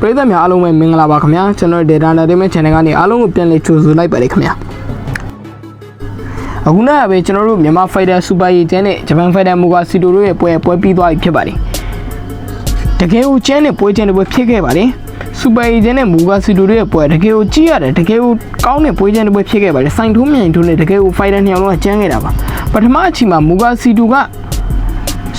ပရိသတ်များအားလုံးပဲမင်္ဂလာပါခင်ဗျာကျွန်တော်တို့ Data Entertainment Channel ကနေအားလုံးကိုပြန်လည်ကြိုဆိုလိုက်ပါတယ်ခင်ဗျာအခုနကပဲကျွန်တော်တို့မြန်မာ Fighter Super League ကျန်းနဲ့ Japan Fighter Muga Sito တို့ရဲ့ပွဲပွဲပြီးသွားပြီဖြစ်ပါတယ်တကယ်ကိုကျန်းနဲ့ပွဲကျန်းတဲ့ပွဲဖြစ်ခဲ့ပါတယ် Super League ကျန်းနဲ့ Muga Sito တို့ရဲ့ပွဲတကယ်ကိုကြည့်ရတယ်တကယ်ကိုကောင်းတဲ့ပွဲကျန်းတဲ့ပွဲဖြစ်ခဲ့ပါတယ်စိုင်ထုံးမြိုင်ထုံးနဲ့တကယ်ကို Fighter နှစ်ယောက်လုံးကကျန်းခဲ့တာပါပထမအချိန်မှာ Muga Sito က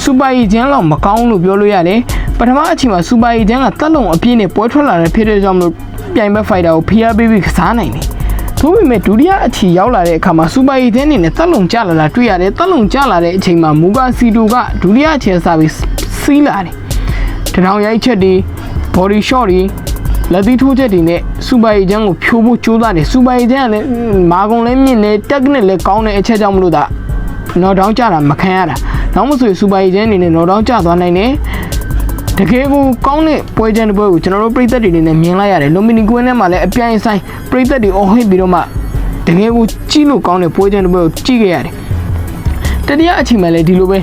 စူပါရီဂျန်လောက်မကောင်းလို့ပြောလို့ရတယ် ပထမအချိန်မှာစူပါရီဂျန်ကတက်လုံအပြည့်နဲ့ပွဲထွက်လာတဲ့ဖြစ်တဲ့ကြောင့်မလို့ပြိုင်ဘက်ဖိုက်တာကိုဖိအားပေးပြီးကစားနိုင်တယ်သို့ပေမဲ့ဒုတိယအချီရောက်လာတဲ့အခါမှာစူပါရီဂျန်နေနဲ့တက်လုံကျလာတာတွေ့ရတယ်တက်လုံကျလာတဲ့အချိန်မှာမူဂါစီတိုကဒုတိယအချီစပြီးစီးလာတယ်တထောင်ရိုက်ချက်တွေ body shot တွေလက်သီးထိုးချက်တွေနဲ့စူပါရီဂျန်ကိုဖြိုးဖို့ကြိုးစားတယ်စူပါရီဂျန်ကလည်းမာကုံလည်းမြင့်တယ်တက်နဲ့လည်းကောင်းတဲ့အချက်ကြောင့်မလို့ဒါနော်ဒေါင်းကြတာမခံရတာနောက်မဆိုစူပါရီကျန်းအနေနဲ့နော်ဒေါင်းကြသွားနိုင်တယ် တကယ်ကိုကောင်းတဲ့ပွဲကျန်းတဲ့ပွဲကိုကျွန်တော်တို့ပြည်သက်တွေအနေနဲ့မြင်လိုက်ရတယ်လူမီနီကွင်းထဲမှာလည်းအပြိုင်ဆိုင်ပြည်သက်တွေအော်ဟစ်ပြီးတော့မှတကယ်ကိုကြည့်လို့ကောင်းတဲ့ပွဲကျန်းတဲ့ပွဲကိုကြည့်ခဲ့ရတယ်တတိယအချိန်မှာလည်းဒီလိုပဲ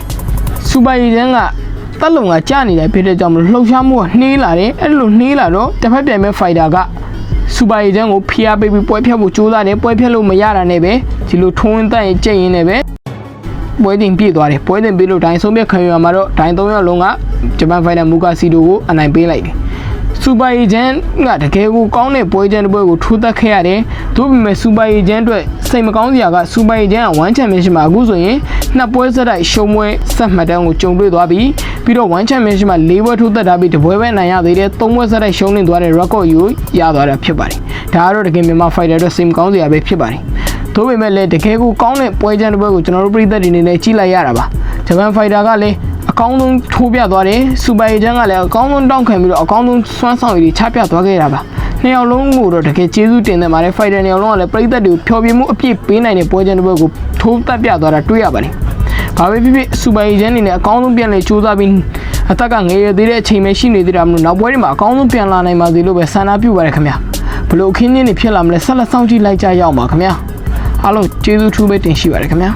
စူပါရီကျန်းကတက်လုံကကြာနေတယ်ဖြစ်တဲ့ကြောင့်မလို့လှုပ်ရှားမှုကနှေးလာတယ်အဲ့လိုနှေးလာတော့တစ်ဖက်ပြန်မဲ့ဖိုက်တာကစူပါရီကျန်းကိုဖိအားပေးပြီးပွဲဖြတ်ဖို့ကြိုးစားတယ်ပွဲဖြတ်လို့မရတာနဲ့ပဲဒီလိုထုံးဝင်တက်ရင်ကြိတ်ရင်လည်းပဲ ပွဲတင်ပြည့်သွားတယ်ပွဲတင်ပြည့်လို့ဒိုင်းဆုံးဖြတ်ခံရမှာတော့ဒိုင်း၃ယောက်လုံးကဂျပန်ဖိုင်နယ်မူကာစီတိုကိုအနိုင်ပေးလိုက်တယ်စူပါရီဂျန်ကတကယ်ကိုကောင်းတဲ့ပွဲချန်တစ်ပွဲကိုထိုးသက်ခဲ့ရတယ်။သို့ပေမဲ့စူပါရီဂျန်အတွက်စိတ်မကောင်းစရာကစူပါရီဂျန်က1ချန်ပီယံရှစ်မှာအခုဆိုရင်နှစ်ပွဲဆက်တိုက်ရှုံးပွဲဆက်မှတ်တမ်းကိုကြုံတွေ့သွားပြီးပြီးတော့1ချန်ပီယံရှစ်မှာ၄ပွဲထိုးသက်ထားပြီးတပွဲပဲအနိုင်ရသေးတယ်။၃ပွဲဆက်တိုက်ရှုံးနေသွားတဲ့ record ယူရသွားတာဖြစ်ပါတယ်။ဒါကတော့တကယ်မြန်မာ fighter အတွက်စိတ်မကောင်းစရာပဲဖြစ်ပါတယ်။ သို့ပေမဲ့လည်းတကယ်ကိုကောင်းတဲ့ပွဲချန်တစ်ပွဲကိုကျွန်တော်တို့ပြည်သက်တွေအနေနဲ့ကြည့်လိုက်ရတာပါဂျပန်ဖိုက်တာကလည်းအကောင်းဆုံးထိုးပြသွားတယ်စူပါရီချန်ကလည်းအကောင်းဆုံးတောင်းခံပြီးတော့အကောင်းဆုံးစွမ်းဆောင်ရည်တွေချပြသွားခဲ့တာပါနှစ်ယောက်လုံးကိုတော့တကယ်ကျေးဇူးတင်တယ်ပါတယ်ဖိုက်တာနှစ်ယောက်လုံးကလည်းပြည်သက်တွေကိုဖျော်ဖြေမှုအပြည့်ပေးနိုင်တဲ့ပွဲချန်တစ်ပွဲကိုထိုးတက်ပြသွားတာတွေ့ရပါတယ်ဘာပဲဖြစ်ဖြစ်စူပါရီချန်အနေနဲ့အကောင်းဆုံးပြန်လည်စူးစမ်းပြီးအသက်ကငယ်ရသေးတဲ့အချိန်ပဲရှိနေသေးတာမလို့နောက်ပွဲတွေမှာအကောင်းဆုံးပြန်လာနိုင်ပါစေလို့ပဲဆန္ဒပြုပါတယ်ခင်ဗျာဘလို့အခင်းင်းနေဖြစ်လာမလဲဆက်လက်စောင့်ကြည့်လိုက်ကြရအောင်ပါခင်ဗျာ အားလုံးကျေးဇူးထူးပဲတင်ရှိပါတယ်ခင်ဗျာ